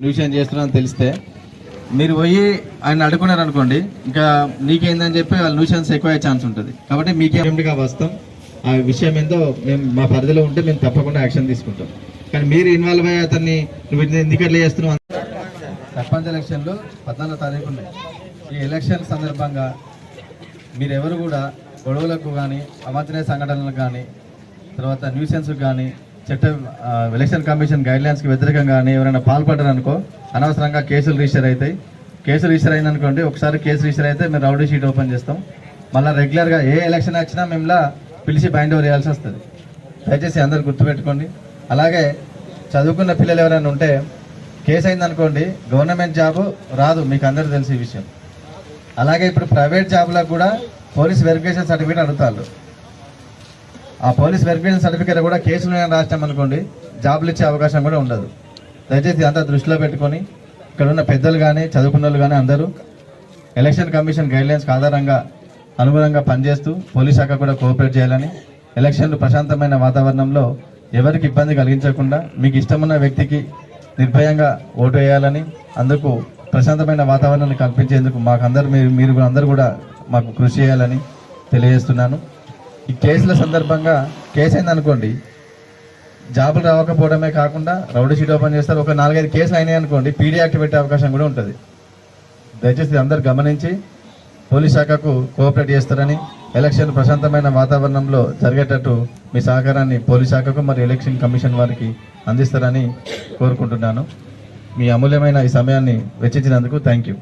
న్యూషన్ చేస్తున్నారని తెలిస్తే మీరు పోయి ఆయన అడుగున్నారనుకోండి ఇంకా నీకేందని చెప్పి వాళ్ళు న్యూషన్స్ ఎక్కువ ఛాన్స్ ఉంటుంది. కాబట్టి మీకేమిటిగా వస్తాం. ఆ విషయం ఏందో మేము మా పరిధిలో ఉంటే మేము తప్పకుండా యాక్షన్ తీసుకుంటాం. కానీ మీరు ఇన్వాల్వ్ అయ్యే అతన్ని నువ్వు ఎందుకు ఎట్లా చేస్తున్నావు సర్పంచ్ ఎలక్షన్లో పద్నాలుగు తారీఖు ఉన్నాయి. ఈ ఎలక్షన్ సందర్భంగా మీరెవరు కూడా గొడవలకు కానీ అవాంఛనీయ సంఘటనలకు కానీ తర్వాత న్యూసెన్స్ కానీ చట్ట ఎలక్షన్ కమిషన్ గైడ్లైన్స్కి వ్యతిరేకంగా కానీ ఎవరైనా పాల్పడ్డారనుకో అనవసరంగా కేసులు రిజిస్టర్ అవుతాయి. కేసు రిజిస్టర్ అయిందనుకోండి ఒకసారి కేసు రిజిస్టర్ అయితే మేము రౌడీ షీట్ ఓపెన్ చేస్తాం. మళ్ళీ రెగ్యులర్గా ఏ ఎలక్షన్ వచ్చినా మేములా పిలిచి బైండ్ ఓవర్ చేయాల్సి వస్తుంది. దయచేసి అందరు గుర్తుపెట్టుకోండి. అలాగే చదువుకున్న పిల్లలు ఎవరైనా ఉంటే కేసు అయిందనుకోండి గవర్నమెంట్ జాబ్ రాదు మీకు అందరూ తెలిసే విషయం. అలాగే ఇప్పుడు ప్రైవేట్ జాబ్లకు కూడా పోలీస్ వెరిఫికేషన్ సర్టిఫికేట్ అడుగుతారు ఆ పోలీస్ వెరిఫికేషన్ సర్టిఫికేట్ కూడా కేసులు నేను రాసినాం అనుకోండి జాబులు ఇచ్చే అవకాశం కూడా ఉండదు. దయచేసి అంతా దృష్టిలో పెట్టుకొని ఇక్కడ ఉన్న పెద్దలు కానీ చదువుకున్న వాళ్ళు కానీ అందరూ ఎలక్షన్ కమిషన్ గైడ్లైన్స్కి ఆధారంగా అనుగుణంగా పనిచేస్తూ పోలీస్ శాఖ కూడా కోఆపరేట్ చేయాలని ఎలక్షన్లు ప్రశాంతమైన వాతావరణంలో ఎవరికి ఇబ్బంది కలిగించకుండా మీకు ఇష్టమున్న వ్యక్తికి నిర్భయంగా ఓటు వేయాలని అందుకు ప్రశాంతమైన వాతావరణాన్ని కల్పించేందుకు మాకందరూ మీరు మీరు అందరూ కూడా మాకు కృషి చేయాలని తెలియజేస్తున్నాను. ఈ కేసుల సందర్భంగా కేసు అయిందనుకోండి జాబులు రావకపోవడమే కాకుండా రౌడీ షీట్ ఓపెన్ చేస్తారు. ఒక నాలుగైదు కేసులు అయినాయి అనుకోండి పీడీ యాక్ట్ పెట్టే అవకాశం కూడా ఉంటుంది. దయచేసి అందరు గమనించి పోలీస్ శాఖకు కోఆపరేట్ చేస్తారని ఎలక్షన్ ప్రశాంతమైన వాతావరణంలో జరిగేటట్టు మీ సహకారాన్ని పోలీస్ శాఖకు మరియు ఎలక్షన్ కమిషన్ వారికి అందిస్తారని కోరుకుంటున్నాను. మీ అమూల్యమైన ఈ సమయాన్ని వెచ్చించినందుకు థ్యాంక్ యూ